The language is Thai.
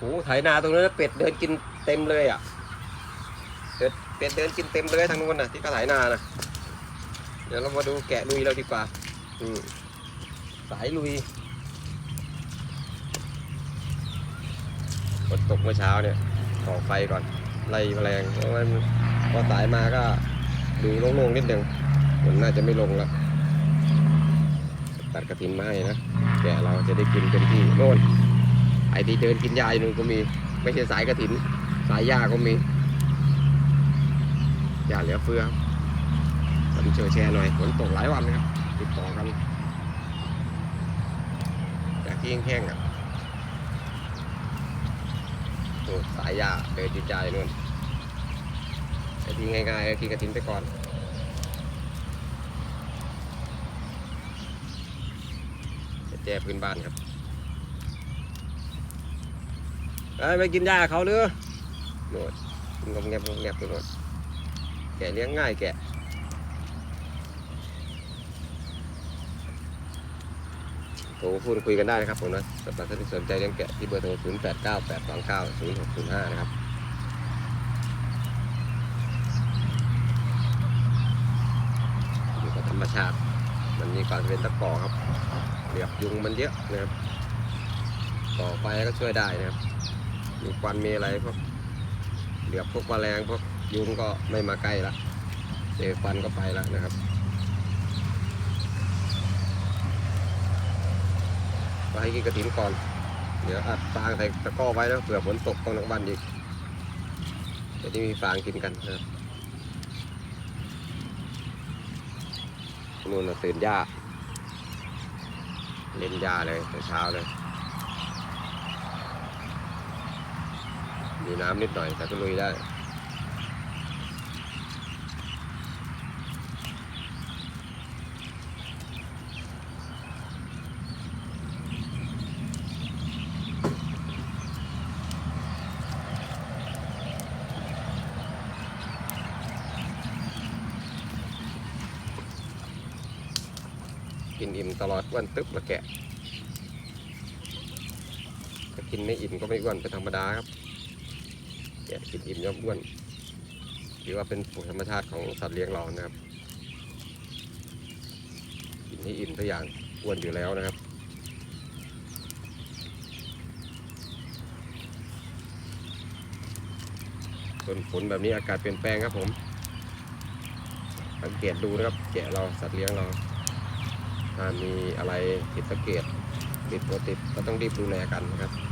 โอ้ไถนาตรงนั้นเป็ดเดินกินเต็มเลยอะเป็ดเป็ดเดินกินเต็มเลยทางนู้นนะที่เขาไถนานะเดี๋ยวเรามาดูแกะลุยเราดีกว่าอืมสายลุยฝนตกเมื่อเช้าเนี่ยก่อไฟก่อนไล่แมลงเพราะมันพอสายมาก็ดูโล่งๆนิดหนึ่งฝนน่าจะไม่ลงแล้วตัดกระถินไม้นะ แกะเราจะได้กินเต็มที่โน่น ไอ้ที่เดินกินยาอยู่นู่นก็มี ไม่ใช่สายกระถิน สายหญ้าก็มีหญ้าเหลือเฟือทำเชอแชร์หน่อยฝนตกหลายวันนะครับ ติดต่อกันจากที่แห้งๆอะโอ้สายหญ้าเดินจิจายนู่นไอ้ที่ง่ายๆไอ้ที่กระถินไปก่อนแจพื้นบ้านครับเอ้ย ไปกินหญ้าเขาหรือโน่นงงเงียบงเงียบตัวโน่นแกเลี้ยงง่ายแกะโทรพูดคุยกันได้นะครับผมนะสำหรับท่านที่สนใจเลี้ยงแกะที่เบอร์โทร 0 8 9 8 2 9 0 6 0 5 นะครับอยู่กับธรรมชาติ มันมีความเป็นตะกอครับเหลือบยุงมันเยอะนะครับ ต่อไฟก็ช่วยได้นะครับ มีควันมีอะไรพวกเหลือบพวกแมลงพวกยุงก็ไม่มาใกล้ละเจอควันก็ไปแล้วนะครับก็ให้กินกระถินก่อน เดี๋ยวอัดฟางใส่ตะก้อไว้แล้วเผื่อฝนตกตอนกลางวันอีกจะได้มีฟางกินกันนะนู่นน่ะตื่นหญ้าเล่นหญ้าเลยแต่เช้าเลย มีน้ำนิดหน่อยแต่ก็ลุยได้กินอิ่มตลอดวันตึ๊บมาแกะถ้ากินไม่อิ่มก็ไม่อ้วนเป็นธรรมดาครับ แกะกินอิ่มย่อมอ้วนถือว่าเป็นปุ๋ยธรรมชาติของสัตว์เลี้ยงเรานะครับ กินให้อิ่มทุกอย่างอ้วนอยู่แล้วนะครับส่วนฝนแบบนี้อากาศเปลี่ยนแปลงครับผม สังเกตดูนะครับแกะเราสัตว์เลี้ยงเรา ถ้ามีอะไรผิดสังเกตติดตัวติดก็ต้องรีบดูแลกันนะครับ